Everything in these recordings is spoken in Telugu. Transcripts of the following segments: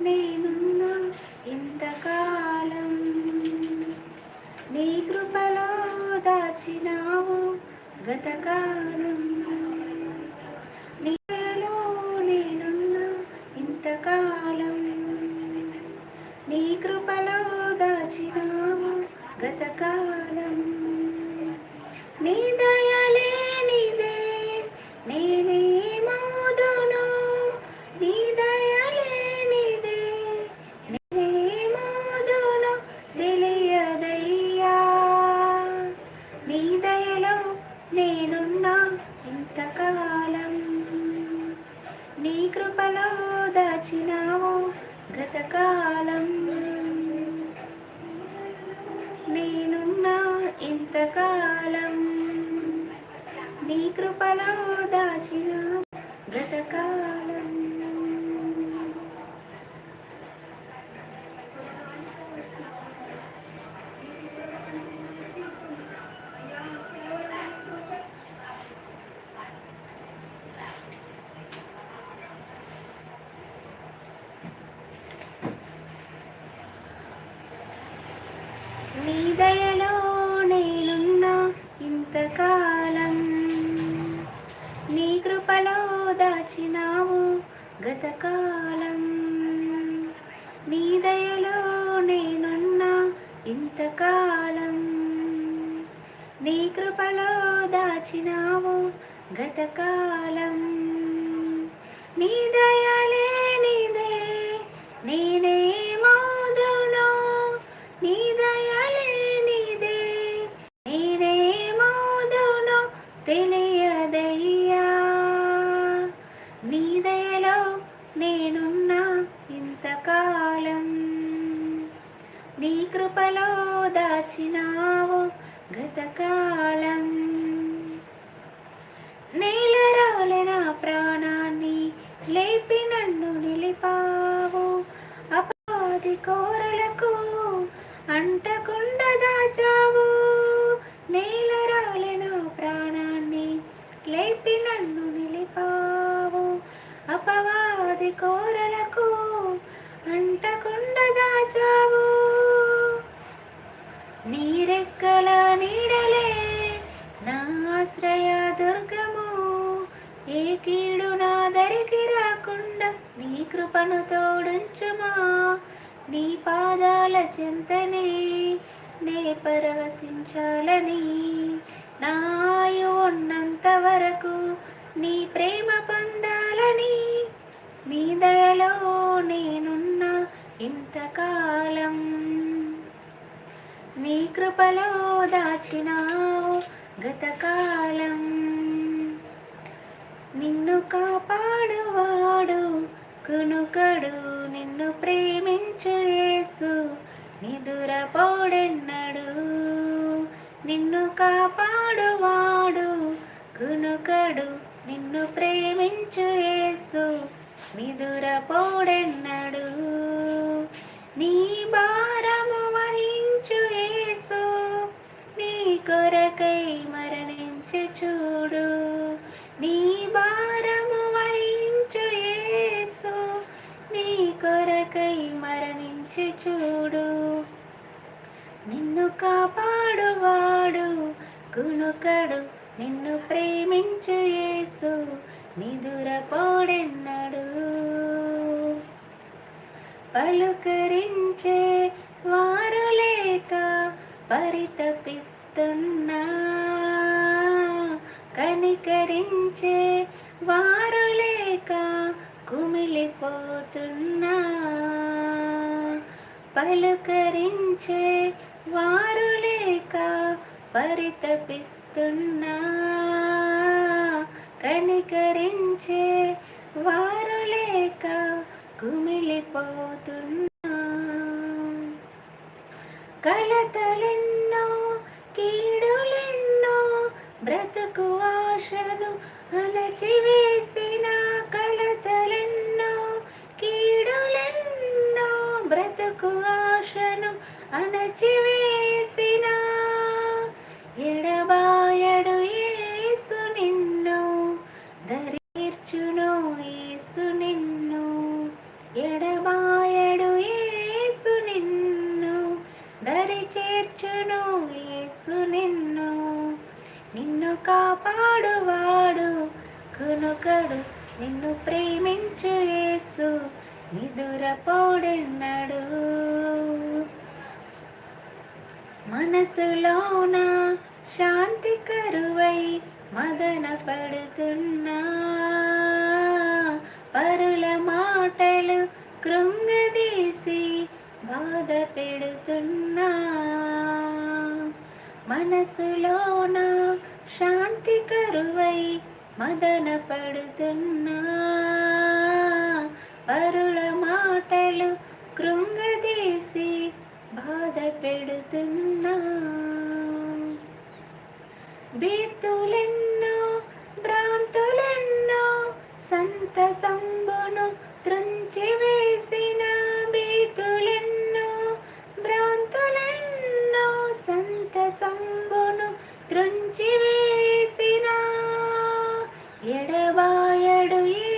నేనున్నా ఇంతకాలం. నీ కృపలో దాచినావు గతకాలం. గతకాలం. నీ దయలే కోరలకు అంటకుండా దాచావు నేలరాలెన ప్రాణాన్ని లేపి నన్ను నిలిపావు. అపవాది కోరలకు అంటకుండా దాచావు నీరెక్కల నీడలే నా ఆశ్రయ దుర్గము. ఏ కీడు నా దరికి రాకుండా నీ కృపను తోడుంచుమా. నీ పాదాల చింతనే నే పరవశించాలని. నాయు ఉన్నంత వరకు నీ ప్రేమ పొందాలని. నీ దయలో నేనున్న ఇంతకాలం నీ కృపలో దాచినావు గతకాలం. నిన్ను కాపాడువాడు కునుకడు నిన్ను ప్రేమించు యేసు. నిదురపోడెన్నడు నిన్ను కాపాడువాడు. కునుకడు నిన్ను ప్రేమించు యేసు. నిదురపోడెన్నడు నీ భారము వహించు యేసు. నీ కొరకై మరణించి చూడు. నీ కొరకై మరణించి చూడు. నిన్ను కాపాడువాడు గుణుకడు నిన్ను ప్రేమించు యేసు నిదురపోడెన్నడు పలుకరించే వారు లేక పరితపిస్తున్నా కనికరించే వారు లేక కుమిలిపోతున్నా పలుకరించే వారు లేక పరితపిస్తున్నా. కనికరించే వారు లేక కుమిలిపోతున్నా. కలతలెన్నో కీడులెన్నో బ్రతుకు ఆశను అణచివేసిన బ్రతుకు ఆశను అణచివేసిన? ఎడబాయడు ఏసు నిన్ను ధరీర్చును ఏసు నిన్ను. ఎడబాయడు ఏసు నిన్ను దరి చేర్చును ఏసు నిన్ను. నిన్ను కాపాడువాడు కునుకడు నిన్ను ప్రేమించు ఏసు నిదురపోడెన్నడు మనసులోన శాంతి కరువై మదన పడుతున్నా. పరుల మాటలు కృంగదీసి బాధ పెడుతున్నా. మనసులోన శాంతి కరువై మదన పడుతున్నా. పరుల మాటలు కృంగదీసి బాధ పెడుతున్నా బీతులెన్నో భ్రాంతులెన్నో సంత సంబును త్రుంచి వేసిన బీతులెన్నో భ్రాంతులెన్నో సంత సంబును త్రుంచి వేసిన ఎడబాయడు ఈ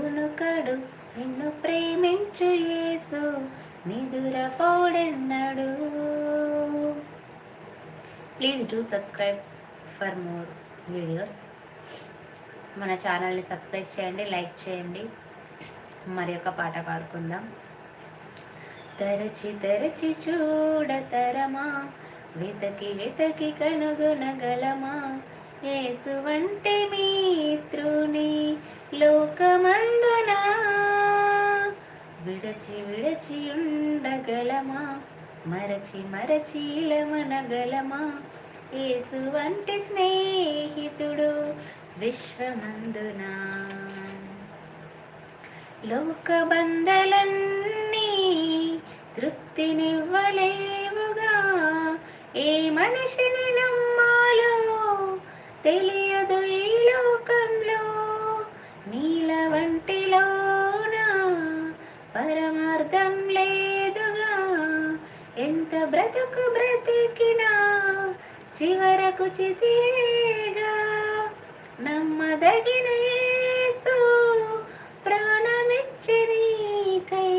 తునుకడు నిన్ను ప్రేమించు Yesu నిదురపోడెన్నడు please do subscribe for more videos మన ఛానల్ని సబ్స్క్రైబ్ చేయండి లైక్ చేయండి. మరి ఒక పాట పాడుకుందాం. తరచి తరచి చూడతరమా వెతకి వెతకి కనుగొనగలమా యేసు వంటి మిత్రుని లోకమందునా? విడచి విడచి ఉండగలమా? మరచి మరచి ఇలమనగలమా? యేసు వంటి స్నేహితుడు విశ్వమందునా? లోకబంధలన్నీ తృప్తినివ్వలేవుగా ఏ మనిషిని నమ్మాలో తెలియదు ఈ లోకంలో నీల వంటిలోన పరమార్థం లేదుగా. ఎంత బ్రతుకు బ్రతికినా చివరకు చితిగా. నమ్మదగిన యేసు ప్రాణమిచ్చి నీకై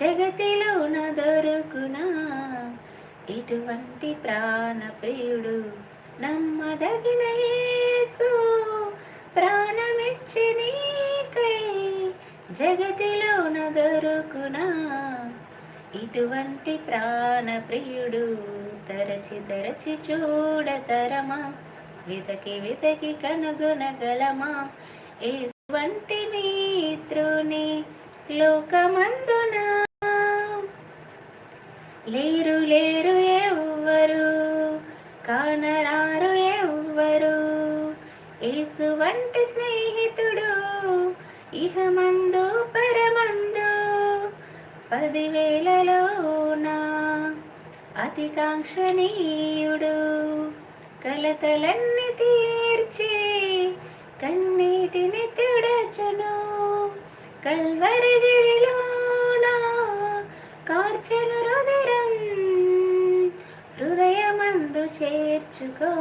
జగతిలోన దొరుకునా ఇటువంటి ప్రాణప్రియుడు నమ్మదగిన యేసు ప్రాణమిచ్చి నీకై జగతిలోన దొరుకునా ఇటువంటి ప్రాణప్రియుడు తరచి తరచి చూడతరమా? వెతకి వెతకి కనుగొనగలమా? ఎటువంటి మిత్రుని లోకమందునా. లేరు లేరు ఎవ్వరు కానరా వంటి స్నేహితుడు ఇహమందు పరమందు పదివేలలోన అతికాంక్షణీయుడు కలతలన్నీ తీర్చి కన్నీటిని తుడచును. కల్వరగిరిలోన కార్చను రుదిరం హృదయమందు చేర్చుకో.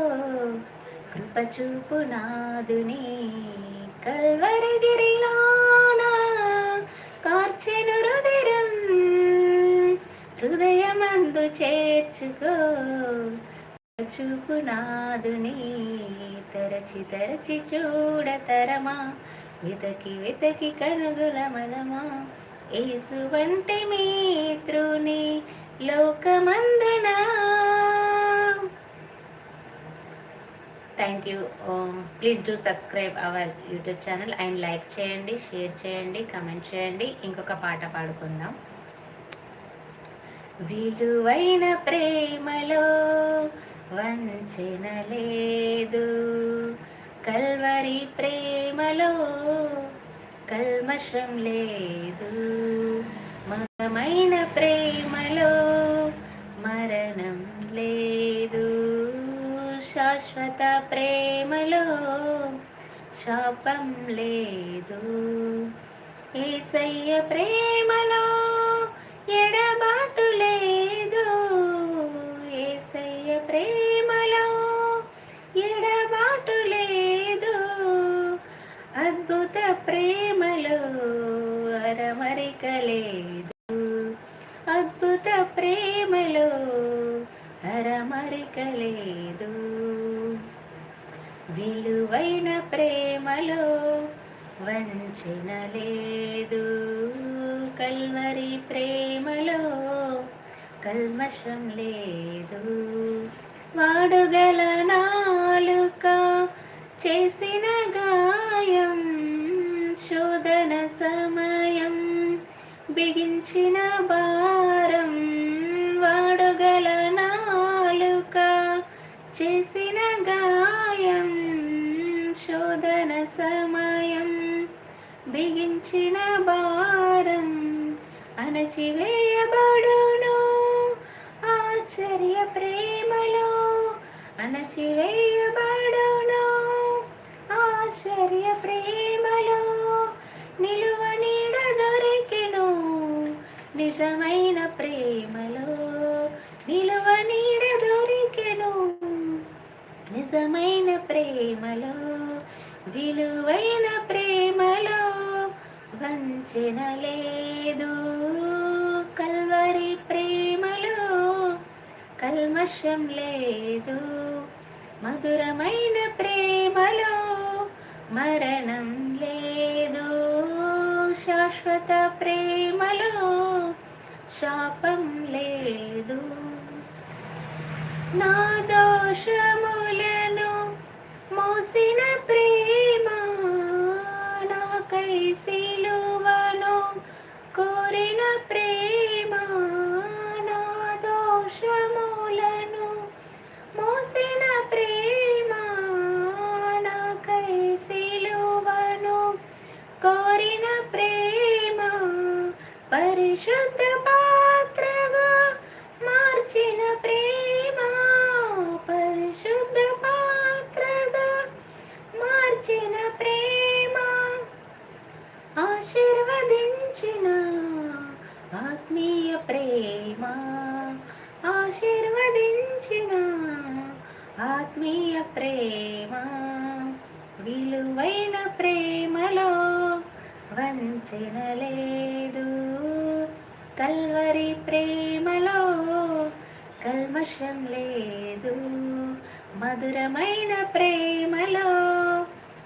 కృపచూపు నాదుని కల్వరగిరిలోన? కార్చెను హృదయం హృదయమందు చేర్చుకో. చూపు నాదుని తెరచి తెరచి చూడతరమా వెతకి వెతకి కనుగుల మనమా. ఏసు వంటి మిత్రుని లోకమందనా thank you. Please do subscribe our YouTube channel and like చేయండి షేర్ చేయండి కమెంట్ చేయండి. ఇంకొక పాట పాడుకుందాం. విలువైన ప్రేమలో వంచన లేదు. కల్వరి ప్రేమలో కల్మషం లేదు. మధురమైన ప్రేమలో మరణం లేదు. శాశ్వత ప్రేమలో శాపం లేదు. ఏసయ్య ప్రేమలో ఎడబాటు లేదు. ఏసయ్య ప్రేమలో ఎడబాటు లేదు. అద్భుత ప్రేమలో అరమరిక లేదు. అద్భుత ప్రేమలో అరమరకలేదు. విలువైన ప్రేమలో వంచన లేదు. కల్వరి ప్రేమలో కల్మషం లేదు. వాడుగల నాలుక చేసిన గాయం శోధన సమయం బిగించిన భారం. గాయం శోధన సమయం బిగించిన భారం అణచివేయబడును ఆశ్చర్య ప్రేమలో అణచివేయబడును ఆశ్చర్య ప్రేమలో నిలువ నీడ దొరికెను నిజమైన ప్రేమ నిజమైన ప్రేమలో విలువైన ప్రేమలో వంచన లేదు. కల్వరి ప్రేమలో కల్మషం లేదు. మధురమైన ప్రేమలో మరణం లేదు. శాశ్వత ప్రేమలో శాపం లేదు. నా దోషము మోసిన ప్రేమ నాకై సిలువను కోరిన ప్రేమ నా దోషములను మోసిన ప్రేమ నాకై సిలువను కోరిన ప్రేమ పరిశుద్ధ వచ్చిన ఆత్మీయ ప్రేమ ఆశీర్వదించిన ఆత్మీయ ప్రేమ విలువైన ప్రేమలో వంచన లేదు కల్వరి ప్రేమలో కల్మషం లేదు. మధురమైన ప్రేమలో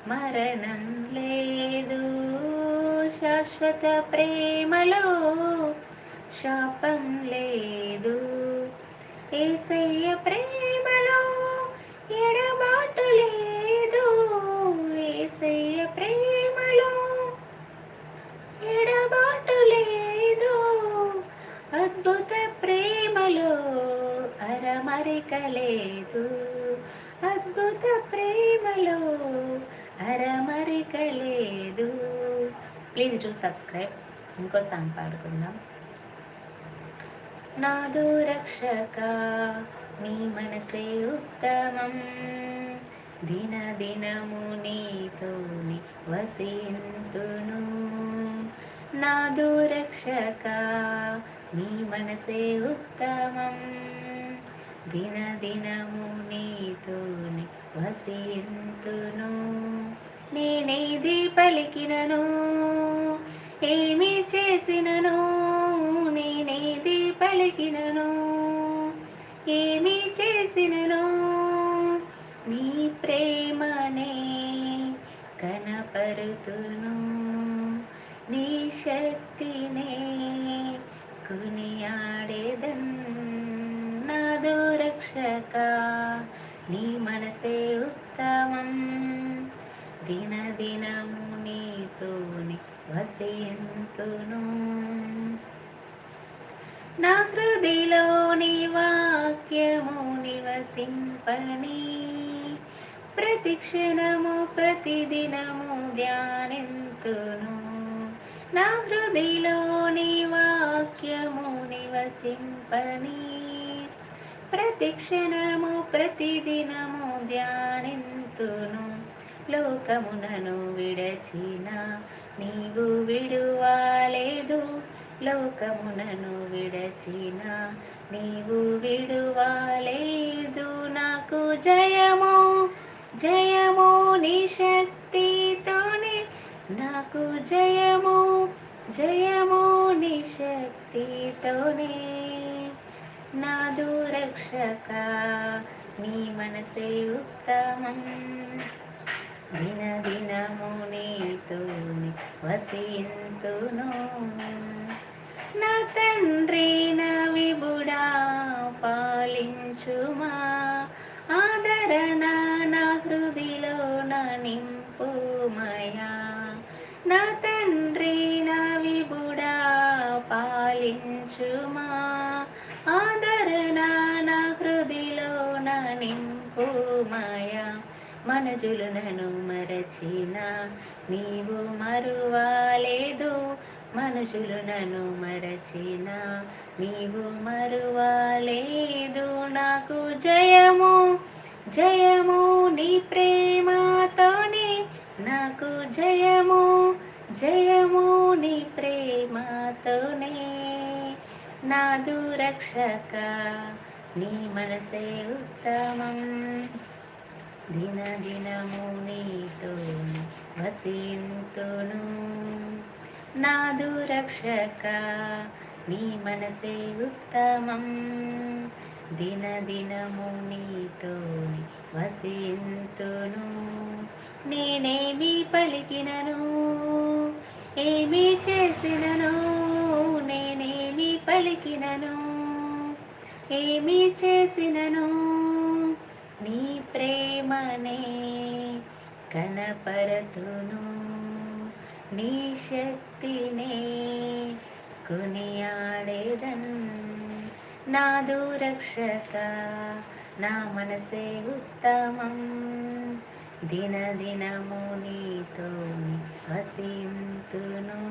మరణం లేదు. శాశ్వత ప్రేమలో శాపం లేదు. ఏసయ్య ప్రేమలో ఎడబాటు లేదు. ఏసయ్య ప్రేమలో ఎడబాటు లేదు. అద్భుత ప్రేమలో అరమరిక లేదు. అద్భుత ప్రేమలో అరమరిక లేదు. Please do subscribe. ఇంకో సాంగ్ పాడుకుందాం. నాదు రక్షక నీ మనసే ఉత్తమం. దిన దినము నీతోని వసింతును. నాదు రక్షక నీ మనసే ఉత్తమం. దిన దినము నీతోని వసింతును. నేనేది పలికినను ఏమి చేసినను నేనేది పలికినను ఏమి చేసినను నీ ప్రేమనే కనపరుతును నీ శక్తినే కొనియాడేదన్ నాదు రక్షక నీ మనసే ఉత్తమం. దిన దినము నీతోని వసింతును. నా హృదిలోని వాక్యము నివసింపని. ప్రతి క్షణము ప్రతిదినము ధ్యానింతును. నా హృదిలోని వాక్యము నివసింపని. ప్రతి క్షణము ప్రతిదినము ధ్యానింతును. లోకమునను విడచిన నీవు విడువాలేదు. లోకమునను విడచిన నీవు విడువాలేదు. నాకు జయము జయము నీ శక్తితోనే. నాకు జయము జయము నీ శక్తితోనే. నాదు రక్షక నీ మనసే ఉత్తమం. దిన దినము నీతోని వసింతును. నా తండ్రి నా మనుజులను మరచిన నీవు మరువాలేదు. మనుషులను మరచిన నీవు మరువాలేదు. నాకు జయము జయము నీ ప్రేమతోనే. నాకు జయము జయము నీ ప్రేమతోనే. నాదు రక్షక నీ మనసే ఉత్తమం. దిన దినము నీతో వసింతును. నాదు రక్షక నీ మనసే ఉత్తమం. దిన దినము నీతో వసింతును. నేనేమి పలికినను? ఏమి చేసినను? నేనేమి పలికినను? ఏమి చేసినను? నీ ప్రేమనే కనపరతును. నీ శక్తినే కొనియాడేదన్ నాదు రక్షక నా మనసే ఉత్తమం. దిన దినము నీతో వసింతును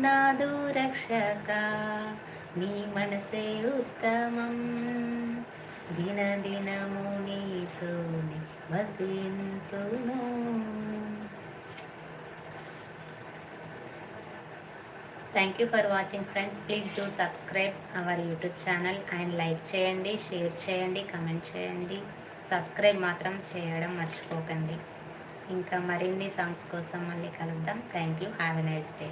నాదు రక్షక నీ మనసే ఉత్తమం. దిన దినము నీతోని వసింతును. Thank you for watching friends please do subscribe our YouTube channel and like చేయండి షేర్ చేయండి కమెంట్ చేయండి. సబ్స్క్రైబ్ మాత్రం చేయడం మర్చిపోకండి. ఇంకా మరిన్ని సాంగ్స్ కోసం మళ్ళీ కలుద్దాం. Thank you have a nice day